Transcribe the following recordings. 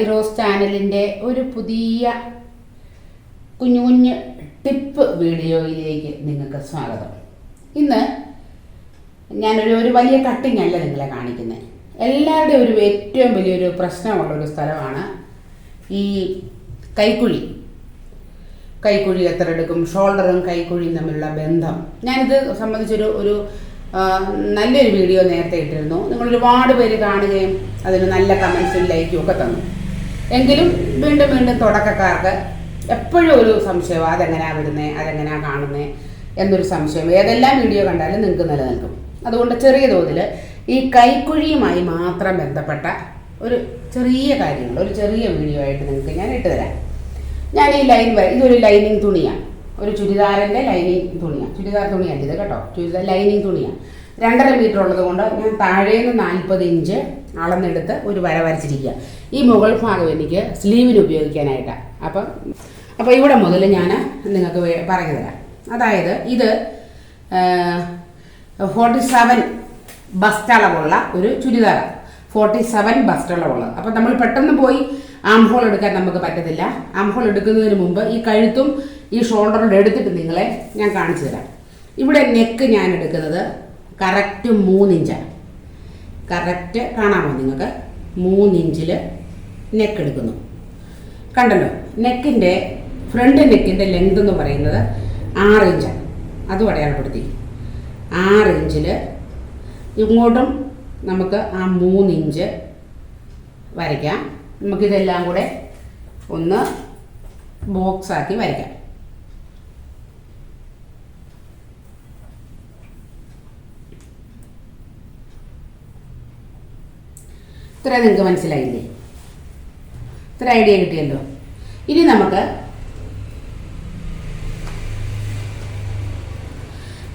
Malayali rose ചാനലിന്റെ ഒരു പുതിയ കുഞ്ഞു കുഞ്ഞ് ടിപ്പ് വീഡിയോയിലേക്ക് നിങ്ങൾക്ക് സ്വാഗതം. ഇന്ന് ഞാനൊരു ഒരു വലിയ കട്ടിങ് അല്ല നിങ്ങളെ കാണിക്കുന്നത് എല്ലാവരുടെയും ഒരു ഏറ്റവും വലിയൊരു പ്രശ്നമുള്ള ഒരു സ്ഥലമാണ് ഈ കൈക്കുഴി. കൈക്കുഴി എത്ര എടുക്കും ഷോൾഡറും കൈക്കുഴിയും തമ്മിലുള്ള ബന്ധം. ഞാനിത് സംബന്ധിച്ചൊരു ഒരു നല്ലൊരു വീഡിയോ നേരത്തെ ഇട്ടിരുന്നു. നിങ്ങൾ ഒരുപാട് പേര് കാണുകയും അതിന് നല്ല കമൻസും ലൈക്കും ഒക്കെ തന്നു. എങ്കിലും വീണ്ടും വീണ്ടും തുടക്കക്കാർക്ക് എപ്പോഴും ഒരു സംശയം അതെങ്ങനെയാ വിടുന്നത് അതെങ്ങനെയാ കാണുന്നത് എന്നൊരു സംശയം. ഏതെല്ലാം വീഡിയോ കണ്ടാലും നിങ്ങൾക്ക് നിലനിൽക്കും. അതുകൊണ്ട് ചെറിയ തോതിൽ ഈ കൈക്കുഴിയുമായി മാത്രം ബന്ധപ്പെട്ട ഒരു ചെറിയ കാര്യങ്ങൾ ഒരു ചെറിയ വീഡിയോ ആയിട്ട് നിങ്ങൾക്ക് ഞാൻ ഇട്ടുതരാം ഞാൻ ഈ ലൈൻ വര- ഇതൊരു ലൈനിങ് തുണിയാണ്. ഒരു ചുരിദാറിന്റെ ലൈനിങ് തുണിയാണ്. ചുരിദാർ തുണിയാണ് ഇത് കേട്ടോ. ചുരിദാർ ലൈനിങ് തുണിയാണ്. രണ്ടര മീറ്റർ ഉള്ളത് കൊണ്ട് ഞാൻ താഴേന്ന് നാൽപ്പത് ഇഞ്ച് അളന്നെടുത്ത് ഒരു വര വരച്ചിരിക്കുക. ഈ മുകൾ ഭാഗം എനിക്ക് സ്ലീവിന് ഉപയോഗിക്കാനായിട്ടാണ് അപ്പം അപ്പോൾ ഇവിടെ മുതൽ ഞാൻ നിങ്ങൾക്ക് പറഞ്ഞു തരാം. അതായത് ഇത് ഫോർട്ടി സെവൻ ബസ്റ്റ് അളവുള്ള ഒരു ചുരിദാറാണ് ഫോർട്ടി സെവൻ ബസ്റ്റ് അപ്പം നമ്മൾ പെട്ടെന്ന് പോയി ആം ഹോൾ എടുക്കാൻ നമുക്ക് പറ്റത്തില്ല. ആം ഹോൾ എടുക്കുന്നതിന് മുമ്പ് ഈ കഴുത്തും ഈ ഷോൾഡറും എടുത്തിട്ട് നിങ്ങളെ ഞാൻ കാണിച്ചു തരാം. ഇവിടെ നെക്ക് ഞാൻ എടുക്കുന്നത് കറക്റ്റ് മൂന്നിഞ്ചാണ് കറക്റ്റ് കാണാമോ നിങ്ങൾക്ക്? മൂന്നിഞ്ചിൽ നെക്ക് എടുക്കുന്നു. കണ്ടല്ലോ നെക്കിന്റെ ഫ്രണ്ട് നെക്കിന്റെ ലെങ്ത് എന്ന് പറയുന്നത് ആറ് ഇഞ്ചാണ് അതും അടയാളപ്പെടുത്തി. ആറ് ഇഞ്ചിൽ ഇങ്ങോട്ടും നമുക്ക് ആ മൂന്നിഞ്ച് വരയ്ക്കാം. നമുക്കിതെല്ലാം കൂടെ ഒന്ന് ബോക്സാക്കി വരയ്ക്കാം. ഇത്ര നിങ്ങൾക്ക് മനസ്സിലായില്ലേ? ഇത്ര ഐഡിയ കിട്ടിയല്ലോ. ഇനി നമുക്ക്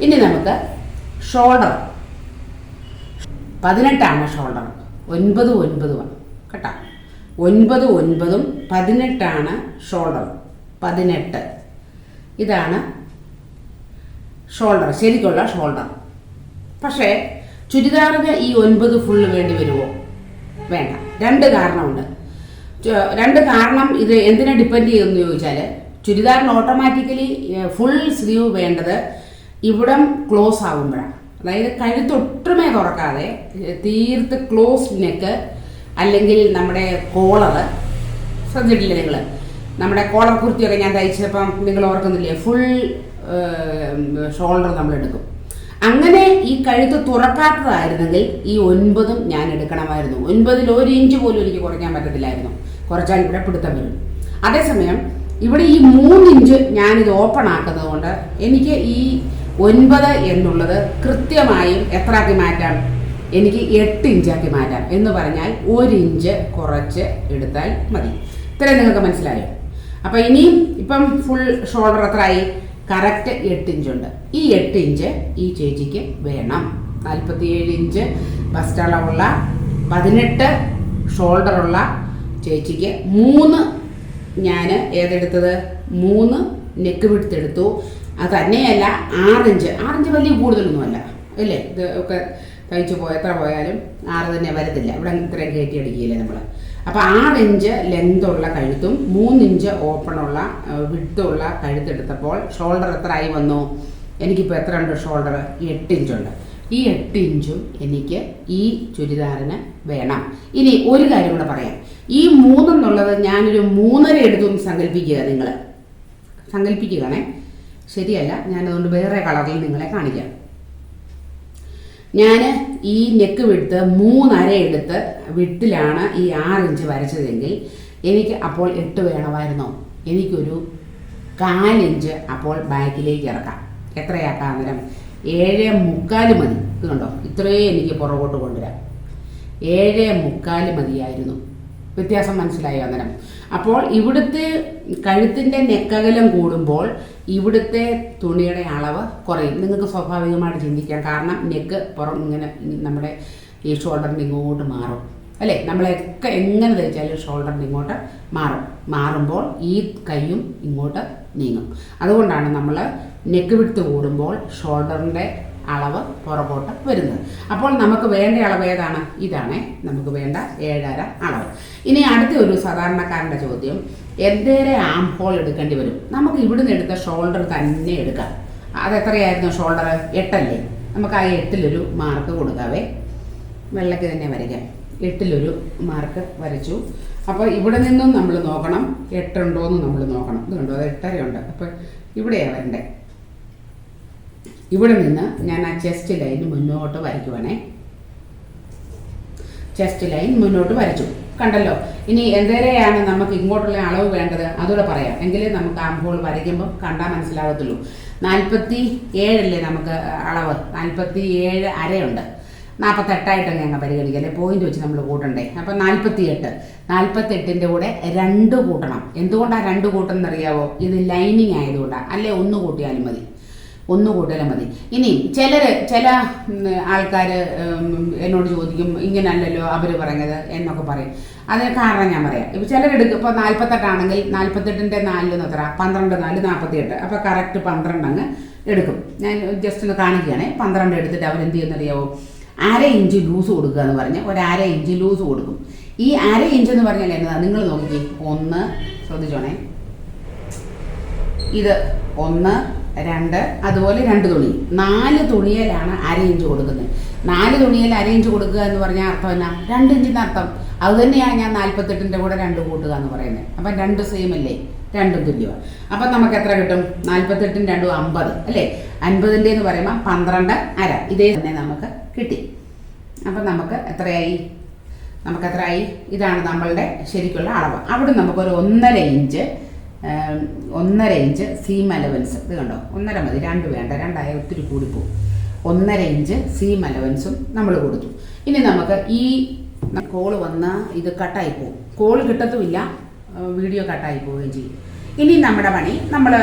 ഇനി നമുക്ക് ഷോൾഡർ പതിനെട്ടാണ് ഷോൾഡർ ഒൻപത് ഒൻപതുമാണ് കേട്ടോ? ഒൻപത് ഒൻപതും പതിനെട്ടാണ് ഷോൾഡർ പതിനെട്ട്. ഇതാണ് ഷോൾഡർ ശരിക്കുള്ള ഷോൾഡർ പക്ഷേ ചുരിദാറിന് ഈ ഒൻപത് ഫുള്ള് വേണ്ടി വരുമോ? വേണ്ട. രണ്ട് കാരണമുണ്ട്. രണ്ട് കാരണം ഇത് എന്തിനെ ഡിപ്പെൻഡ് ചെയ്യുമെന്ന് ചോദിച്ചാൽ ചുരിദാറിന് ഓട്ടോമാറ്റിക്കലി ഫുൾ സ്ലീവ് വേണ്ടത് ഇവിടം ക്ലോസ് ആകുമ്പോഴാണ്. അതായത് കഴുത്തൊട്ടുമേ തുറക്കാതെ തീർത്ത് ക്ലോസ് നെക്ക് അല്ലെങ്കിൽ നമ്മുടെ കോളറ് ശ്രദ്ധിച്ചിട്ടില്ലേ നിങ്ങൾ നമ്മുടെ കോളർ കുർത്തിയൊക്കെ ഞാൻ തയ്ച്ചപ്പം നിങ്ങൾ ഓർക്കുന്നില്ലേ? ഫുൾ ഷോൾഡർ നമ്മൾ എടുക്കും അങ്ങനെ ഈ കഴുത്ത് തുറക്കാത്തതായിരുന്നെങ്കിൽ ഈ ഒൻപതും ഞാൻ എടുക്കണമായിരുന്നു. ഒൻപതിൽ ഒരു ഇഞ്ച് പോലും എനിക്ക് കുറയ്ക്കാൻ പറ്റത്തില്ലായിരുന്നു. കുറച്ചാൽ ഇവിടെ പിടുത്തം വരും. അതേസമയം ഇവിടെ ഈ മൂന്നിഞ്ച് ഞാനിത് ഓപ്പൺ ആക്കുന്നത് കൊണ്ട് എനിക്ക് ഈ ഒൻപത് എന്നുള്ളത് കൃത്യമായും എത്രയാക്കി മാറ്റാം? എനിക്ക് എട്ട് ഇഞ്ചാക്കി മാറ്റാം. എന്ന് പറഞ്ഞാൽ ഒരു ഇഞ്ച് കുറച്ച് എടുത്താൽ മതി. ഇത്രയും നിങ്ങൾക്ക് മനസ്സിലായോ? അപ്പം ഇനിയും ഇപ്പം ഫുൾ ഷോൾഡർ എത്രയായി? കറക്റ്റ് എട്ട് ഇഞ്ചുണ്ട് ഈ എട്ട് ഇഞ്ച് ഈ ചേച്ചിക്ക് വേണം. നാൽപ്പത്തിയേഴ് ഇഞ്ച് ബസ്റ്റ് അളവുള്ള പതിനെട്ട് ഷോൾഡറുള്ള ചേച്ചിക്ക് മൂന്ന് ഞാൻ ഏതെടുത്തത്? മൂന്ന് നെക്ക് വിടുത്തെടുത്തു അത് തന്നെയല്ല ആറിഞ്ച്. ആറിഞ്ച് വലിയ കൂടുതലൊന്നുമല്ല അല്ലേ? ഇത് ഒക്കെ തയ്ച്ചു പോയ എത്ര പോയാലും ആറ് തന്നെ വരത്തില്ല. ഇവിടെ ഇത്രയും കയറ്റി അടിക്കില്ലേ നമ്മൾ അപ്പോൾ ആറ് ഇഞ്ച് ലെങ്തുള്ള കഴുത്തും മൂന്നിഞ്ച് ഓപ്പണുള്ള വിട്ടുള്ള കഴുത്തെടുത്തപ്പോൾ ഷോൾഡർ എത്ര ആയി വന്നു? എനിക്കിപ്പോൾ എത്ര ഉണ്ട് ഷോൾഡർ എട്ട് ഇഞ്ചുണ്ട്. ഈ എട്ട് ഇഞ്ചും എനിക്ക് ഈ ചുരിദാറിന് വേണം. ഇനി ഒരു കാര്യം കൂടെ പറയാം. ഈ മൂന്നെന്നുള്ളത് ഞാനൊരു മൂന്നര എടുത്തു സങ്കല്പിക്കുക നിങ്ങൾ സങ്കല്പിക്കുകയാണേ. ശരിയല്ല ഞാനതുകൊണ്ട് വേറെ കളറിൽ നിങ്ങളെ കാണിക്കാം. ഞാൻ ഈ നെക്ക് വിട്ട് മൂന്നര എടുത്ത് വിട്ടിലാണ് ഈ ആറ് ഇഞ്ച് വരച്ചതെങ്കിൽ എനിക്ക് അപ്പോൾ എട്ട് വേണമായിരുന്നോ. എനിക്കൊരു കാലിഞ്ച് അപ്പോൾ ബാക്കിലേക്ക് ഇറക്കാം. എത്രയാക്കാം അന്നേരം ഏഴ് മുക്കാൽ മതി. ഇതുണ്ടോ? ഇത്രയും എനിക്ക് പുറകോട്ട് കൊണ്ടുവരാം. ഏഴ് മുക്കാൽ മതിയായിരുന്നു. വ്യത്യാസം മനസ്സിലായോ അന്നേരം? അപ്പോൾ ഇവിടുത്തെ കഴുത്തിന്റെ നെക്കകലം കൂടുമ്പോൾ ഇവിടുത്തെ തുണിയുടെ അളവ് കുറയും. നിങ്ങൾക്ക് സ്വാഭാവികമായിട്ട് ചിന്തിക്കാം. കാരണം നെക്ക് പുറം ഇങ്ങനെ നമ്മുടെ ഈ ഷോൾഡറിന്റെ ഇങ്ങോട്ട് മാറും. അല്ലേ? നമ്മളൊക്കെ എങ്ങനെ തയ്ച്ചാലും ഷോൾഡറിന്റെ ഇങ്ങോട്ട് മാറും. മാറുമ്പോൾ ഈ കൈയും ഇങ്ങോട്ട് നീങ്ങും. അതുകൊണ്ടാണ് നമ്മൾ നെക്ക് വിട്ട് കൂടുമ്പോൾ ഷോൾഡറിന്റെ അളവ് പുറകോട്ട് വരുന്നത്. അപ്പോൾ നമുക്ക് വേണ്ട അളവ് ഏതാണ്? ഇതാണ്. നമുക്ക് വേണ്ട ഏഴര അളവ്. ഇനി അടുത്ത ഒരു സാധാരണക്കാരന്റെ ചോദ്യം. എന്തേരെ ആം ഹോൾ എടുക്കേണ്ടി വരും? നമുക്ക് ഇവിടുന്ന് എടുത്ത ഷോൾഡർ തന്നെ എടുക്കാം. അതെത്രയായിരുന്നു ഷോൾഡർ എട്ടല്ലേ? നമുക്ക് ആ എട്ടിലൊരു മാർക്ക് കൊടുക്കാവേ. വെള്ളയ്ക്ക് തന്നെ വരയ്ക്കാം. എട്ടിലൊരു മാർക്ക് വരച്ചു. അപ്പോൾ ഇവിടെ നിന്നും നമ്മൾ നോക്കണം. എട്ടുണ്ടോ എന്ന് നമ്മൾ നോക്കണം. ഇതുണ്ടോ? അത് എട്ടരയുണ്ട്. അപ്പോൾ ഇവിടെയാണ് വരണ്ടേ ഇവിടെ നിന്ന് ഞാൻ ആ ചെസ്റ്റ് ലൈൻ മുന്നോട്ട് വരയ്ക്കുവാണേ. ചെസ്റ്റ് ലൈൻ മുന്നോട്ട് വരച്ചു. കണ്ടല്ലോ? ഇനി എന്തേരെയാണ് നമുക്ക് ഇങ്ങോട്ടുള്ള അളവ് വേണ്ടത്? അതുകൂടെ പറയാം. എങ്കിലേ നമുക്ക് ആംഹോൾ വരയ്ക്കുമ്പോൾ കണ്ടാൽ മനസ്സിലാകത്തുള്ളൂ നാൽപ്പത്തി ഏഴല്ലേ നമുക്ക് അളവ്? നാൽപ്പത്തി ഏഴ് അരയുണ്ട്. നാൽപ്പത്തെട്ടായിട്ട് ഞങ്ങൾ പരിഗണിക്കുക അല്ലെ? പോയിന്റ് വെച്ച് നമ്മൾ കൂട്ടണ്ടേ. അപ്പം നാൽപ്പത്തി എട്ട് നാൽപ്പത്തെട്ടിന്റെ കൂടെ രണ്ട് കൂട്ടണം. എന്തുകൊണ്ടാണ് രണ്ട് കൂട്ടണം എന്നറിയാവോ? ഇത് ലൈനിങ് ആയതുകൊണ്ടാണ് അല്ലെ ഒന്ന് കൂട്ടിയാലും മതി. ഒന്ന് കൂടുതൽ മതി. ഇനി ചിലർ ചില ആൾക്കാർ എന്നോട് ചോദിക്കും ഇങ്ങനല്ലല്ലോ അവർ പറഞ്ഞത് എന്നൊക്കെ പറയും. അതിന് കാരണം ഞാൻ പറയാം. ഇപ്പോൾ ചിലരെടുക്കും ഇപ്പോൾ നാൽപ്പത്തെട്ടാണെങ്കിൽ നാൽപ്പത്തെട്ടിന്റെ നാലിൽ എത്ര പന്ത്രണ്ട് നാല് നാൽപ്പത്തിയെട്ട് അപ്പോൾ കറക്റ്റ് പന്ത്രണ്ട് അങ്ങ് എടുക്കും. ഞാൻ ജസ്റ്റ് ഒന്ന് കാണിക്കുകയാണേ പന്ത്രണ്ട് എടുത്തിട്ട് അവരെന്ത് ചെയ്യുന്നറിയാവോ? അര ഇഞ്ച് ലൂസ് കൊടുക്കുക എന്ന് പറഞ്ഞ് ഒരു അര ഇഞ്ച് ലൂസ് കൊടുക്കും. ഈ അര ഇഞ്ച് എന്ന് പറഞ്ഞാൽ എന്നതാ? നിങ്ങൾ നോക്കി ഒന്ന് ശ്രദ്ധിച്ചോണേ. ഇത് ഒന്ന് രണ്ട് അതുപോലെ രണ്ട് തുണി. നാല് തുണിയിലാണ് അര ഇഞ്ച് കൊടുക്കുന്നത്. നാല് തുണിയിൽ അര ഇഞ്ച് കൊടുക്കുക എന്ന് പറഞ്ഞാൽ അർത്ഥം എന്നാ? രണ്ട് ഇഞ്ചിന്റെ അർത്ഥം. അത് തന്നെയാണ് ഞാൻ നാൽപ്പത്തെട്ടിന്റെ കൂടെ രണ്ട് കൂട്ടുക എന്ന് പറയുന്നത്. അപ്പം രണ്ട് സെയിം അല്ലേ? രണ്ടും തുല്യമാണ് അപ്പം നമുക്ക് എത്ര കിട്ടും? നാൽപ്പത്തെട്ടും രണ്ടും അമ്പത് അല്ലേ? അൻപതിന്റെ എന്ന് പറയുമ്പോൾ പന്ത്രണ്ട് അര. ഇതേ തന്നെ നമുക്ക് കിട്ടി. അപ്പം നമുക്ക് എത്രയായി? നമുക്ക് എത്രയായി? ഇതാണ് നമ്മളുടെ ശരിക്കുള്ള അളവ്. അവിടെ നമുക്കൊരു ഒന്നര ഇഞ്ച് ഒന്നര ഇഞ്ച് സീം അലവൻസ് ഇത് കണ്ടോ? ഒന്നര മതി. രണ്ട് വേണ്ട. രണ്ടായ ഒത്തിരി കൂടി പോകും ഒന്നര ഇഞ്ച് സീം അലവൻസും നമ്മൾ കൊടുത്തു. ഇനി നമുക്ക് ഈ കോൾ വന്നാൽ ഇത് കട്ടായി പോകും കോൾ കിട്ടത്തുമില്ല. വീഡിയോ കട്ടായി പോവുകയും ചെയ്യും. ഇനി നമ്മുടെ പണി നമ്മൾ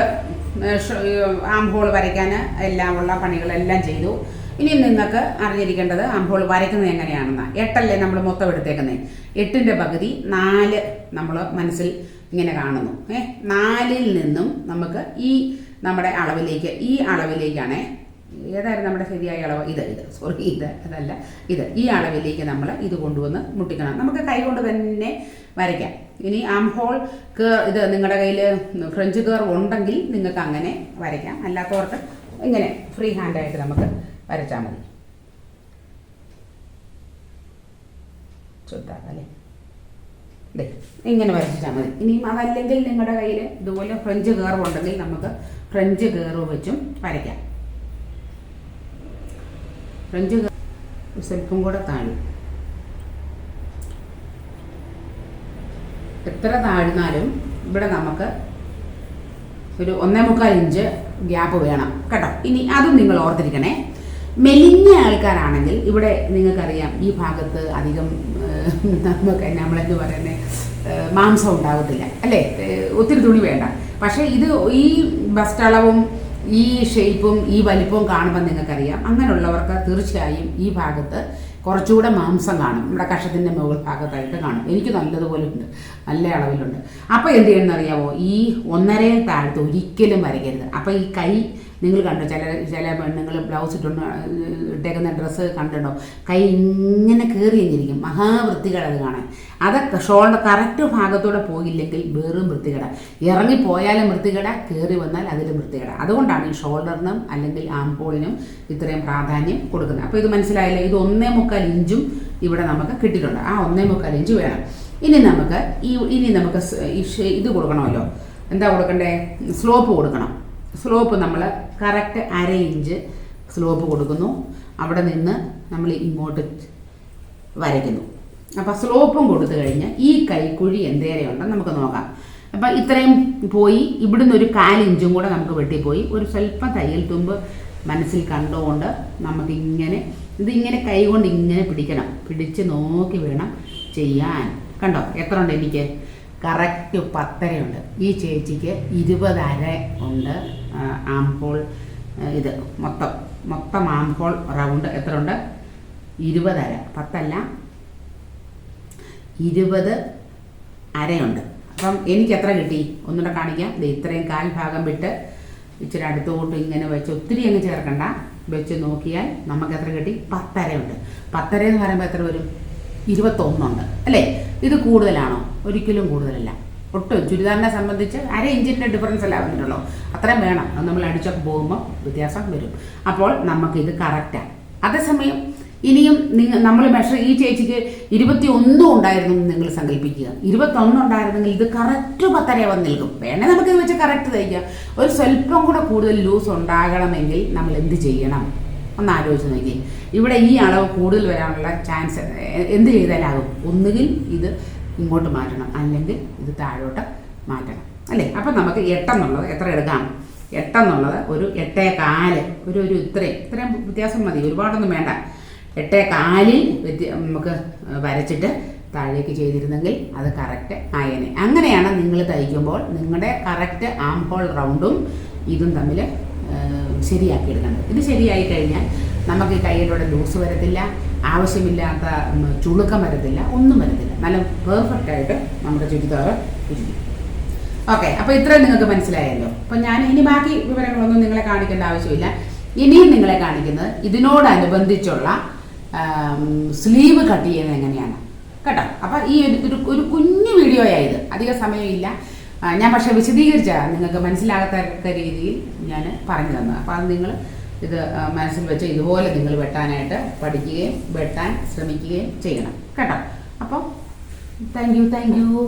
ആം ഹോൾ വരയ്ക്കാൻ എല്ലാം ഉള്ള പണികളെല്ലാം ചെയ്തു. ഇനി നിങ്ങൾക്ക് അറിഞ്ഞിരിക്കേണ്ടത് ആം ഹോൾ വരയ്ക്കുന്നത് എങ്ങനെയാണെന്ന്. എട്ടല്ലേ നമ്മൾ മൊത്തം എടുത്തേക്കുന്നത് എട്ടിന്റെ പകുതി നാല് നമ്മൾ മനസ്സിൽ ഇങ്ങനെ കാണുന്നു. ഏഹ് നാലിൽ നിന്നും നമുക്ക് ഈ നമ്മുടെ അളവിലേക്ക് ഈ അളവിലേക്കാണ് ഏതായിരുന്നു നമ്മുടെ ശരിയായ അളവ്? ഇത് ഇത്. സോറി ഇത് അതല്ല. ഇത്. ഈ അളവിലേക്ക് നമ്മൾ ഇത് കൊണ്ടുവന്ന് മുട്ടിക്കണം. നമുക്ക് കൈ കൊണ്ട് തന്നെ വരയ്ക്കാം. ഇനി ആം ഹോൾ കേർ ഇത് നിങ്ങളുടെ കയ്യിൽ ഫ്രഞ്ച് കേർ ഉണ്ടെങ്കിൽ നിങ്ങൾക്ക് അങ്ങനെ വരയ്ക്കാം. അല്ലാത്തവർക്ക് ഇങ്ങനെ ഫ്രീ ഹാൻഡായിട്ട് നമുക്ക് വരച്ചാൽ മതി. ചുറ്റാക്കാം അല്ലേ? ഇങ്ങനെ വരച്ചാൽ മതി. ഇനിയും അതല്ലെങ്കിൽ നിങ്ങളുടെ കയ്യിൽ ഇതുപോലെ ഫ്രഞ്ച് കയറും ഉണ്ടെങ്കിൽ നമുക്ക് ഫ്രഞ്ച് കയറ് വെച്ചും വരയ്ക്കാം. ഫ്രഞ്ച് സ്വല്പം കൂടെ താഴും. എത്ര താഴ്ന്നാലും ഇവിടെ നമുക്ക് ഒരു ഒന്നേ മുക്കാൽ ഇഞ്ച് ഗ്യാപ്പ് വേണം. കേട്ടോ? ഇനി അതും നിങ്ങൾ ഓർത്തിരിക്കണേ. മെലിഞ്ഞ ആൾക്കാരാണെങ്കിൽ ഇവിടെ നിങ്ങൾക്കറിയാം ഈ ഭാഗത്ത് അധികം നമുക്ക് നമ്മളെന്ന് പറയുന്നത് മാംസം ഉണ്ടാകത്തില്ല അല്ലേ? ഒത്തിരി തുണി വേണ്ട. പക്ഷേ ഇത് ഈ ബസ്റ്റളവും ഈ ഷേപ്പും ഈ വലിപ്പവും കാണുമ്പോൾ നിങ്ങൾക്കറിയാം അങ്ങനെയുള്ളവർക്ക് തീർച്ചയായും ഈ ഭാഗത്ത് കുറച്ചുകൂടെ മാംസം കാണും. നമ്മുടെ കഷത്തിന്റെ മുകൾ ഭാഗത്തായിട്ട് കാണും. എനിക്ക് നല്ലതുപോലെ ഉണ്ട് നല്ല അളവിലുണ്ട്. അപ്പോൾ എന്ത് ചെയ്യണമെന്ന് അറിയാമോ ഈ ഒന്നരയിൽ താഴത്ത് ഒരിക്കലും വരയ്ക്കരുത് അപ്പോൾ ഈ കൈ നിങ്ങൾ കണ്ടോ? ചില ചില പെണ്ണുങ്ങൾ ബ്ലൗസ് ഇട്ടുകൊണ്ട് ഇട്ടേക്കുന്ന ഡ്രസ്സ് കണ്ടിട്ടോ കൈ ഇങ്ങനെ കയറി കഴിഞ്ഞിരിക്കും മഹാവൃത്തികേട് അത് കാണാൻ. അതൊക്കെ ഷോൾഡർ കറക്റ്റ് ഭാഗത്തൂടെ പോയില്ലെങ്കിൽ വെറും വൃത്തികേട. ഇറങ്ങിപ്പോയാലും വൃത്തികേട കയറി വന്നാൽ അതിലും വൃത്തികേട. അതുകൊണ്ടാണ് ഈ ഷോൾഡറിനും അല്ലെങ്കിൽ ആംപോളിനും ഇത്രയും പ്രാധാന്യം കൊടുക്കുന്നത്. അപ്പോൾ ഇത് മനസ്സിലായില്ലേ? ഇത് ഒന്നേ മുക്കാൽ ഇഞ്ചും ഇവിടെ നമുക്ക് കിട്ടിയിട്ടുണ്ട്. ആ ഒന്നേ മുക്കാൽ ഇഞ്ച് വേണം. ഇനി നമുക്ക് ഈ ഇനി നമുക്ക് ഇത് കൊടുക്കണമല്ലോ. എന്താ കൊടുക്കണ്ടേ? സ്ലോപ്പ് കൊടുക്കണം. സ്ലോപ്പ് നമ്മൾ കറക്റ്റ് അര ഇഞ്ച് സ്ലോപ്പ് കൊടുക്കുന്നു. അവിടെ നിന്ന് നമ്മൾ ഇങ്ങോട്ട് വരയ്ക്കുന്നു. അപ്പോൾ സ്ലോപ്പും കൊടുത്തു കഴിഞ്ഞ് ഈ കൈക്കുഴി എന്തേരെയുണ്ടെന്ന് നമുക്ക് നോക്കാം. അപ്പം ഇത്രയും പോയി. ഇവിടുന്ന് ഒരു കാലിഞ്ചും കൂടെ നമുക്ക് വെട്ടിപ്പോയി. ഒരു സ്വല്പം തയ്യൽ തുമ്പ് മനസ്സിൽ കണ്ടുകൊണ്ട് നമുക്കിങ്ങനെ ഇതിങ്ങനെ കൈ കൊണ്ട് ഇങ്ങനെ പിടിക്കണം. പിടിച്ച് നോക്കി വേണം ചെയ്യാൻ. കണ്ടോ? എത്ര ഉണ്ട് എനിക്ക്? കറക്റ്റ് പത്തരയുണ്ട്. ഈ ചേച്ചിക്ക് ഇരുപതര ഉണ്ട്. ആംപോൾ ഇത് മൊത്തം മൊത്തം ആംപോൾ റൗണ്ട് എത്ര ഉണ്ട് ഇരുപതര പത്തല്ല. ഇരുപത് അരയുണ്ട്. അപ്പം എനിക്ക് എത്ര കിട്ടി? ഒന്നുകൂടെ കാണിക്കാം. ഇത് ഇത്രയും കാൽ ഭാഗം വിട്ട് ഇച്ചിരി അടുത്തോട്ട് ഇങ്ങനെ വെച്ച് ഒത്തിരി അങ്ങ് ചേർക്കണ്ട. വെച്ച് നോക്കിയാൽ നമുക്ക് എത്ര കിട്ടി? പത്തര ഉണ്ട് പത്തര എന്ന് പറയുമ്പോൾ എത്ര വരും? ഇരുപത്തൊന്നുണ്ട്. അല്ലേ? ഇത് കൂടുതലാണോ? ഒരിക്കലും കൂടുതലല്ല. ഒട്ടും ചുരിദാറിനെ സംബന്ധിച്ച് അര ഇഞ്ചിന്റെ ഡിഫറൻസ് അല്ല വന്നിട്ടുള്ളൂ അത്രയും വേണം. അത് നമ്മൾ അടിച്ചൊക്കെ പോകുമ്പോൾ വ്യത്യാസം വരും. അപ്പോൾ നമുക്കിത് കറക്റ്റാണ് അതേസമയം ഇനിയും നിങ്ങൾ നമ്മൾ മെഷർ ഈ ചേച്ചിക്ക് ഇരുപത്തി ഒന്നും ഉണ്ടായിരുന്നു നിങ്ങൾ സങ്കല്പിക്കുക. ഇരുപത്തൊന്ന് ഉണ്ടായിരുന്നെങ്കിൽ ഇത് കറക്റ്റ് പത്തര വന്ന് നിൽക്കും. വേണേൽ ഇത് വെച്ച് കറക്റ്റ് തയ്ക്കാം. ഒരു സ്വല്പം കൂടെ കൂടുതൽ ലൂസ് ഉണ്ടാകണമെങ്കിൽ നമ്മൾ എന്ത് ചെയ്യണം? ഒന്ന് ആലോചിച്ച് നോക്കി ഇവിടെ ഈ അളവ് കൂടുതൽ വരാനുള്ള ചാൻസ് എന്ത് ചെയ്താലാകും? ഒന്നുകിൽ ഇത് ഇങ്ങോട്ട് മാറ്റണം. അല്ലെങ്കിൽ ഇത് താഴോട്ട് മാറ്റണം. അല്ലേ? അപ്പം നമുക്ക് എട്ടെന്നുള്ളത് എത്ര എടുക്കാം? എട്ടെന്നുള്ളത് ഒരു എട്ടേ കാൽ. ഒരു ഒരു ഇത്രയും. ഇത്രയും വ്യത്യാസം മതി. ഒരുപാടൊന്നും വേണ്ട. എട്ടേ കാലിൽ നമുക്ക് വരച്ചിട്ട് താഴേക്ക് ചെയ്തിരുന്നെങ്കിൽ അത് കറക്റ്റ് ആയനെ. അങ്ങനെയാണ് നിങ്ങൾ തയ്ക്കുമ്പോൾ നിങ്ങളുടെ കറക്റ്റ് ആം ഹോൾ റൗണ്ടും ഇതും തമ്മിൽ ശരിയാക്കി എടുക്കേണ്ടത്. ഇത് ശരിയായി കഴിഞ്ഞാൽ നമുക്ക് ഈ കൈയിലൂടെ ലൂസ് വരത്തില്ല ആവശ്യമില്ലാത്ത ചുളുക്കം വരത്തില്ല ഒന്നും വരത്തില്ല. നല്ല പെർഫെക്റ്റ് ആയിട്ട് നമ്മുടെ ചുരിദാറ് ഇരിക്കും. ഓക്കെ അപ്പോൾ ഇത്രയും നിങ്ങൾക്ക് മനസ്സിലായല്ലോ. അപ്പം ഞാൻ ഇനി ബാക്കി വിവരങ്ങളൊന്നും നിങ്ങളെ കാണിക്കേണ്ട ആവശ്യമില്ല. ഇനിയും നിങ്ങളെ കാണിക്കുന്നത് ഇതിനോടനുബന്ധിച്ചുള്ള സ്ലീവ് കട്ട് ചെയ്യുന്നത് എങ്ങനെയാണ്? കേട്ടോ? അപ്പം ഈ ഒരു ഒരു കുഞ്ഞു വീഡിയോ ആയത് അധിക സമയമില്ല. ഞാൻ പക്ഷേ വിശദീകരിച്ച നിങ്ങൾക്ക് മനസ്സിലാകത്തക്ക രീതിയിൽ ഞാൻ പറഞ്ഞു തന്നത്. അപ്പോൾ അത് നിങ്ങൾ ഇത് മനസ്സിൽ വെച്ച് ഇതുപോലെ നിങ്ങൾ വെട്ടാനായിട്ട് പഠിക്കുകയും വെട്ടാൻ ശ്രമിക്കുകയും ചെയ്യണം. കേട്ടോ? അപ്പം താങ്ക് യു താങ്ക് യു